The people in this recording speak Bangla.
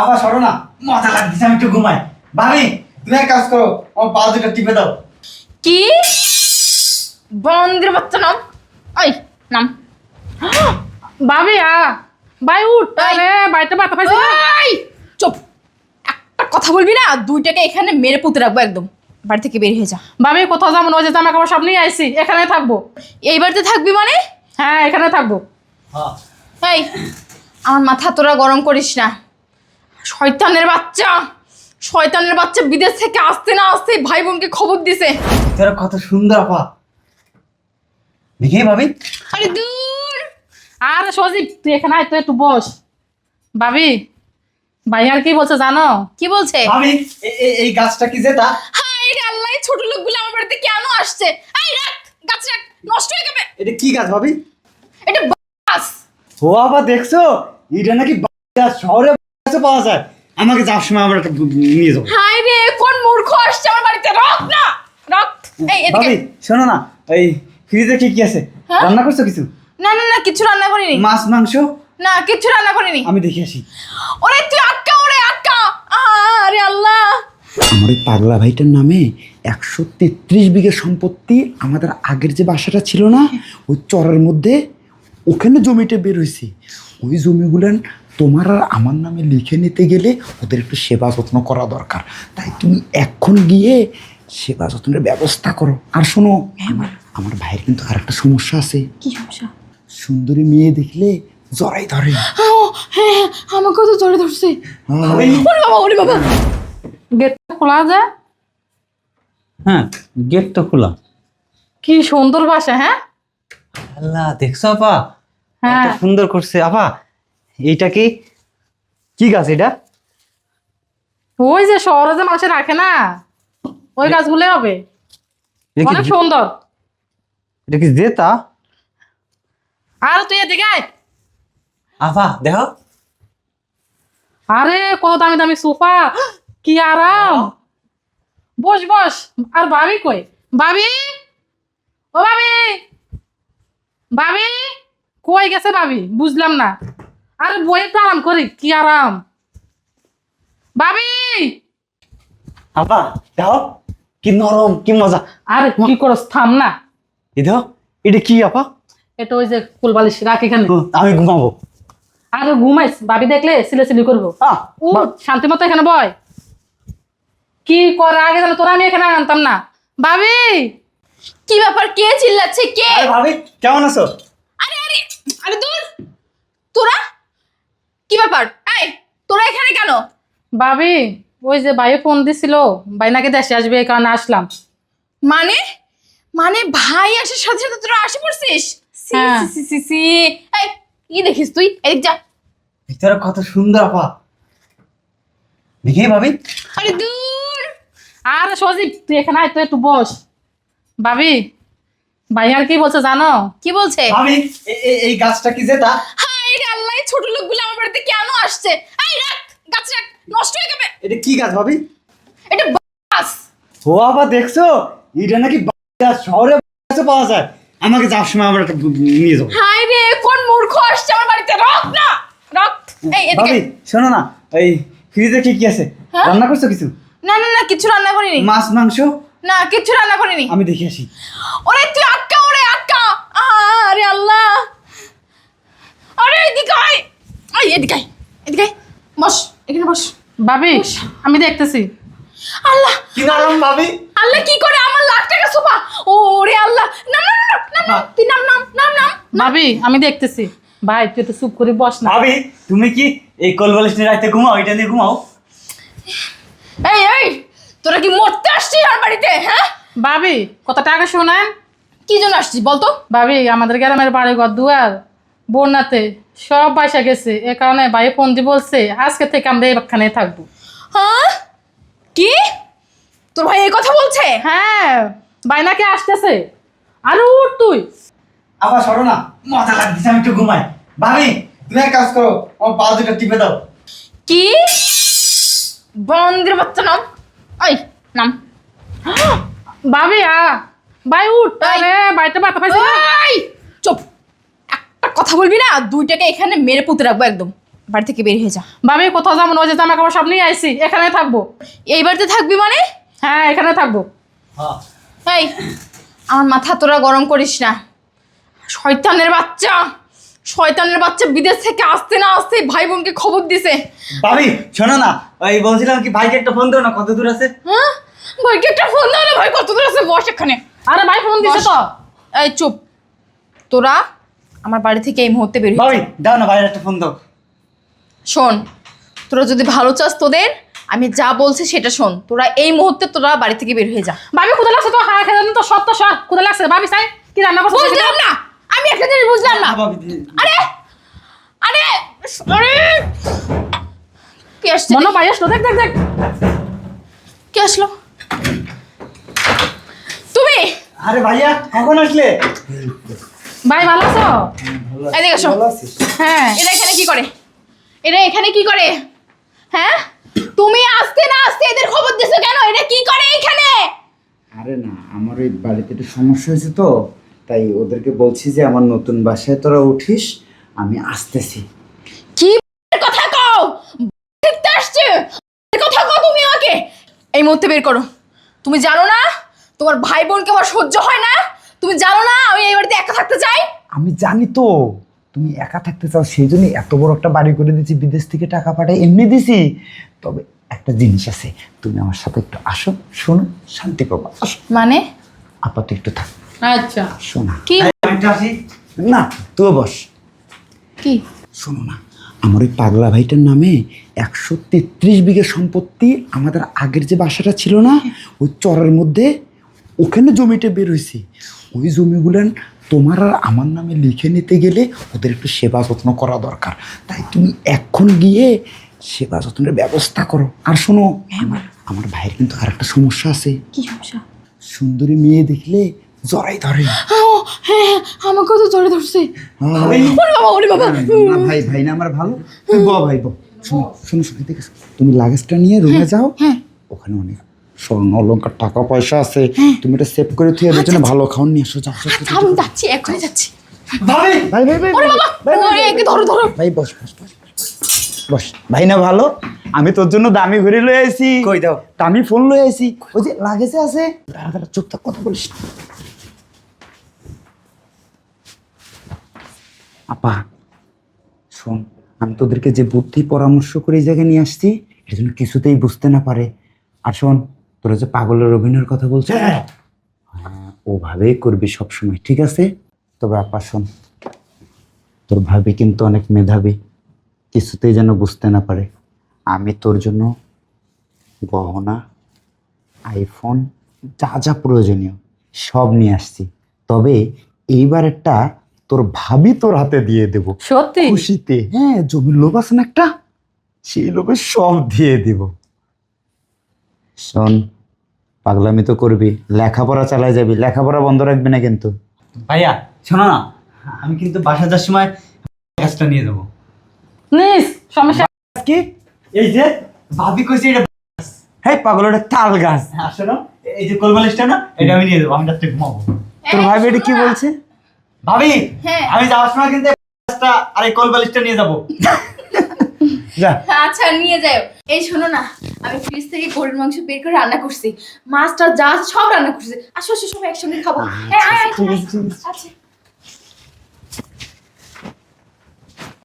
আবার সরো না। মজা লাগছে আমি একটু ঘুমাই। ভাবি তুমি এক কাজ করো আমার পা দুটো টিপে দাও। কি? বন্দির বাচ্চা নাম। ওই নাম। ভাবি আ ভাই উঠ। আরে বাড়িতে বাতা পাইছি। ওই চুপ। একটা কথা বলবি না দুইটাকে এখানে মেরে পুঁতে রাখব একদম। বাড়ি থেকে বের হয়ে যা। ভাবি কোথাও যাব না ওই যে জামা কাপড় সব নিয়ে আইছি এখানে থাকব। এই বাড়িতে থাকবি মানে? হ্যাঁ এখানে থাকব। হ্যাঁ। এই আমার মাথা তোরা গরম করিস না। শয়তানের বাচ্চা। শয়তানের বাচ্চা বিদেশ থেকে আসতে না আসতে ভাই বোনকে খবর দিছে। তোরা কত সুন্দর আপা। দেখি ভাবি। আরে দূর। আর সজীব তুই এখানে আয় তুই একটু বস। ভাবি ভাই আর কি বলছে জানো? কি বলছে? ভাবি এ- এ- এই গাছটা কি যেটা হাই রে আল্লাহ এই ছোট লোকগুলো আমার বাড়িতে কেন আসছে? এই রাখ গাছ রাখ নষ্ট হয়ে যাবে। এটা কি গাছ ভাবি? এটা বাস ও আবার দেখছ? এটা নাকি গাছ শহরে পাওয়া যায়? আমাকে যাওয়ার সময় আমরা একটা নিয়ে যাব হাই রে কোন মূর্খ আসছে আমার বাড়িতে? রক না রক এই এদিকে। ভাবি শোনো না এই ফ্রিজে কি কি আছে? হ্যাঁ? রান্না করছ কিছু? না না না কিছু রান্না করিনি। মাছ মাংস? না কিছু রান্না করিনি। আমি দেখে আসি। ওরে তুই আটকা ওরে আটকা আরে আল্লাহ। আমার এই পাগলা ভাইটার নামে একশো তেত্রিশ বিঘে সম্পত্তি আমাদের আগের যে বাসাটা ছিল না ওই চরের মধ্যে ওখানে জমিটা বের হয়েছে। ওই জমিগুলান তোমার আর আমার নামে লিখে নিতে গেলে ওদের একটু সেবা যত্ন করা দরকার। তাই তুমি এখন গিয়ে সেবা যত্নের ব্যবস্থা করো। আর শোনো আমার আমার ভাইয়ের কিন্তু আর একটা সমস্যা আছে। কি সমস্যা? সুন্দরী মেয়ে দেখলে জড়াই ধরে। ও, হ্যাঁ আমাকেও তো জড়ে ধরছে। হ্যাঁ। ওরে বাবা ওরে বাবা। গেট খোলা যায় হ্যাঁ গেট তো খোলা। কি সুন্দর বাসা হ্যাঁ? আল্লাহ দেখছ আপা? হ্যাঁ। সুন্দর করছে। আপা এইটা কি? কি গাছ এটা? ওই যে শহরে যে মানুষে রাখে না। ওই গাছগুলো হবে। কি অনেক সুন্দর। এটা কি জেতা? আর তুই এদিকে আয়। আপা দেখো। আরে কত দামি দামি সোফা। কি আরাম। বস বস। আর ভাবি কই? ভাবি? ও ভাবি। ভাবি? কই গেছে ভাবি? বুঝলাম না। আরে বই তো আরাম করি কি আরাম? ভাবি! আপা দেখো কি নরম কি মজা। আরে কি করস থাম না। দেখো এটা কি আপা এটা ওই যে ফুলবালিশ রাখ এখানে। আমি ঘুমাবো। আরে ঘুমাইস ভাবি দেখলে সিলে সিলি করব। ও শান্তি মতো এখানে বয়। কি করে আগে জানো তোরা আমি এখানে আনতাম না। ভাবি! কি ব্যাপার কে চিল্লাচ্ছে কে? ভাবি কেমন আছো? আরে আরে আরে দূর। তোরা? ব্যাপার? এই তোরা এখানে কেন? ভাবি ওই যে ভাই ফোন দিছিল ভাই নাকি দেশে আসবে এই কারণে আসলাম। মানে? মানে ভাই আসার সাথে সাথে তোরা আসে পড়ছিস? সি, হ্যাঁ। সি, সি, সি। এই কি দেখিস তুই? এদিক যা। ভিতরে কত সুন্দর আপা। দেখি ভাবি। আরে দূর। আর সজীব তুই এখানে আয় তুই একটু বস। ভাবি ভাই আর কি বলছে জানো? কি বলছে? ভাবি এ- এ- এই গাছটা কি আল্লাহ এই ছোট লোকগুলো আমার বাড়িতে কেন আসছে? এই রাখ গাছ রাখ নষ্ট হয়ে যাবে এটা কি গাছ ভাবি? এটা বাস ও আবার দেখছ? এটা নাকি গাছ শহরে গাছে পাওয়া যায়। আমাকে যাওয়ার সময় আমরা একটা নিয়ে যাব। হাই রে কোন মূর্খ আসছে আমার বাড়িতে? রক না রক এই এদিকে। ভাবি শোনো না এই ফ্রিজে কি কি আছে? হ্যাঁ? রান্না করছ কিছু? না না না কিছু রান্না করিনি। মাছ মাংস? না কিছু রান্না করিনি। আমি দেখে আসি। ওরে তুই আটকা ওরে আটকা আরে আল্লাহ আরে এদিকে আয় আয় এদিকে আয় এদিকে আয়। বস এখানে বস। ভাবি আমি দেখতেছি। আল্লাহ কি নাম ভাবি? আল্লাহ কি করে আমার লাখ টাকা সোফা ওরে আল্লাহ নাম নাম নাম নাম নাম। তুই নাম নাম নাম নাম। ভাবি আমি দেখতেছি। ভাই তুই চুপ করে বস না। ভাবি তুমি কি এই কলবালিশ নিয়ে রাতে ঘুমাও এটা নিয়ে ঘুমাও? এই এই তোরা কি মরতে আসছিস আর বাড়িতে হ্যাঁ? ভাবি কত টাকা শোনেন। কি জন্য আসছিস বলতো? ভাবি আমাদের গ্রামের বাড়ি ঘর দুয়ার। বন্যাতে সব বাসা গেছে। এ কারণে ভাই ফোন দিয়ে বলছে আজকে থেকে আমরা এই এইখানে থাকব। হ্যাঁ? কি? তোর ভাই এই কথা বলছে? হ্যাঁ ভাই নাকি আসতেছে। আরে উঠ তুই। আবার সরো না। মজা লাগছে আমি একটু ঘুমাই। ভাবি তুমি এক কাজ করো আমার পা দুটো টিপে দাও। কি? বন্দির বাচ্চা নাম। ওই নাম। ভাবি আ ভাই উঠ। আরে বাড়িতে বাতা পাইছি চুপ। কথা বলবি না? দুইটাকে এখানে মেরে পুঁতে রাখব একদম। বাড়ি থেকে বের হয়ে যা। ভাবি কোথাও যাব না যে জামা কাপড় সব নিয়ে আইসি এখানে থাকব। এই বাড়িতে থাকবি মানে? হ্যাঁ এখানে থাকব। এই আমার মাথা তোরা গরম করিস না। শয়তানের বাচ্চা। শয়তানের বাচ্চা বিদেশ থেকে আসতে না আসতে ভাই বোনকে খবর দিছে। ভাবি শোনো না ওই বলছিলাম কি ভাইকে একটা ফোন দাও না কত দূর আছে? হ্যাঁ? ভাইকে একটা ফোন দাও না ভাই কত দূর আছে বস এখানে। আরে ভাই ফোন দিছে তো। এই চুপ। তোরা আমার বাড়ি থেকে এই মুহূর্তে বের হয়ে ভাবি দাও না ভাইয়ের একটা ফোন দাও। শোন তোরা যদি ভালো চাস তোদের আমি যা বলছি সেটা শোন। তোরা এই মুহূর্তে তোরা বাড়ি থেকে বের হয়ে যা। ভাবি কোথায় লাগছে তো? হ্যাঁ খেলেন তো সত্য সৎ কোথায় লাগছে। ভাবি চাই কি রান্না করছে বুঝলাম না! আমি একটা জিনিস বুঝলাম না। ভাবি আরে! আরে! আরে! কে আসছে? মনে ভাই আসলো? দেখ দেখ দেখ। কি আসলো? তুমি? আরে ভাইয়া কখন আসলে? ভাই ভালো আছো? এদিকে ভালো আছিস? হ্যাঁ এরা এখানে কি করে? এরা এখানে কি করে? হ্যাঁ? তুমি আসতে না আসতে এদের খবর দিছো কেন? এরা কি করে এখানে? আরে না আমার ওই বাড়িতে একটু সমস্যা হয়েছে তো তাই ওদেরকে বলছি যে আমার নতুন বাসায় তোরা উঠিস আমি আসতেছি। কি কথা কও? দেখতে আসছে? কথা কও তুমি আমাকে। এই মুহূর্তে বের করো। তুমি জানো না তোমার ভাই বোনকে আমার সহ্য হয় না? তুমি জানো না আমি এই বাড়িতে একা থাকতে চাই? আমি জানি তো। তুমি একা থাকতে চাও সেই জন্য এত বড় একটা বাড়ি করে দিয়েছি বিদেশ থেকে টাকা পাঠাই এমনি দিছি। তবে একটা জিনিস আছে তুমি আমার সাথে একটু আসো শোনো শান্তি পাবা আসো। মানে? আপাতত একটু থাক। আচ্ছা। শোনা। কি? না তুইও বস। কি? শোনো না আমার ওই পাগলা ভাইটার নামে একশো তেত্রিশ বিঘা সম্পত্তি আমাদের আগের যে বাসাটা ছিল না ওই চরের মধ্যে ওখানে জমিটা বের হয়েছে ওই জমিগুলো তোমার আর আমার নামে লিখে নিতে গেলে ওদের একটু সেবা যত্ন করা দরকার। তাই তুমি এখন গিয়ে সেবা যত্নের ব্যবস্থা করো। আর শোনো আমার আমার ভাইয়ের কিন্তু আর একটা সমস্যা আছে। কি সমস্যা? সুন্দরী মেয়ে দেখলে জড়াই ধরে। হ্যাঁ হ্যাঁ, আমাকেও তো জড়ে ধরছে। ওরে বাবা ওরে বাবা। না, না, ভাই ভাই না আমার ভালো। ব ভাই ব। শোনো শোনো শোনো দেখে তুমি লাগেজটা নিয়ে রুমে যাও। হ্যাঁ। ওখানে অনেক স্বর্ণ অলঙ্কার টাকা পয়সা আছে তুমি এটা সেভ করে তুই এদের জন্য ভালো খাওয়ান নিয়ে এসো যাও। আমি যাচ্ছি এখনই যাচ্ছি। ভাই! ভাই ভাই ভাই, ভাই, ভাই, ধরো ধরো। ভাই বস বস বস ভাই না ভালো? আমি তোর জন্য দামি ঘুরে লয়ে আইছি। কই দাও? দামি ফোন লয়ে আইছি। ওই যে লাগেজে আছে। দাঁড়া দাঁড়া চুপ কথা বলিস আপা শোন আমি তোদেরকে যে বুদ্ধি পরামর্শ করে এই জায়গায় নিয়ে আসছি যেন কিছুতেই বুঝতে না পারে। আর শোন তোরা যে পাগলের অভিনয়ের কথা বলছে হ্যাঁ। ওভাবেই করবি সবসময় ঠিক আছে? তবে আপা শোন তোর ভাবি কিন্তু অনেক মেধাবী কিছুতেই যেন বুঝতে না পারে। আমি তোর জন্য গহনা আইফোন যা যা প্রয়োজনীয় সব নিয়ে আসছি। তবে এইবারেরটা তোর ভাবি তোর হাতে দিয়ে দেব। সত্যি? খুশিতে। হ্যাঁ জমির লোভ আছে না একটা? সেই লোভে সব দিয়ে দিব। শোন পাগলামি তো করবি লেখাপড়া চালায় যাবি লেখাপড়া বন্ধ রাখবি না কিন্তু। ভাইয়া শোনো না আমি কিন্তু বাসা যাওয়ার সময় গাছটা নিয়ে যাব। নিস সমস্যা কি? এই যে ভাবি কইছে এটা হ্যাঁ পাগল ওটা তাল গাছ। আসলে এই যে কোলবালিশটা না এটা আমি নিয়ে যাব আমি রাত্রে ঘুমাবো। তোর ভাই এটা কি বলছে? ভাবি হ্যাঁ। আমি যাওয়ার সময় কিন্তু আর এই কোলবালিশটা নিয়ে যাব। আচ্ছা নিয়ে যাও এই শোনো না আমি ফ্রিজ থেকে গরুর মাংস বের করে রান্না করছি। মাছটা যা সব রান্না করছি। আসো আসো সবাই একসঙ্গে খাব। হ্যাঁ, আচ্ছা।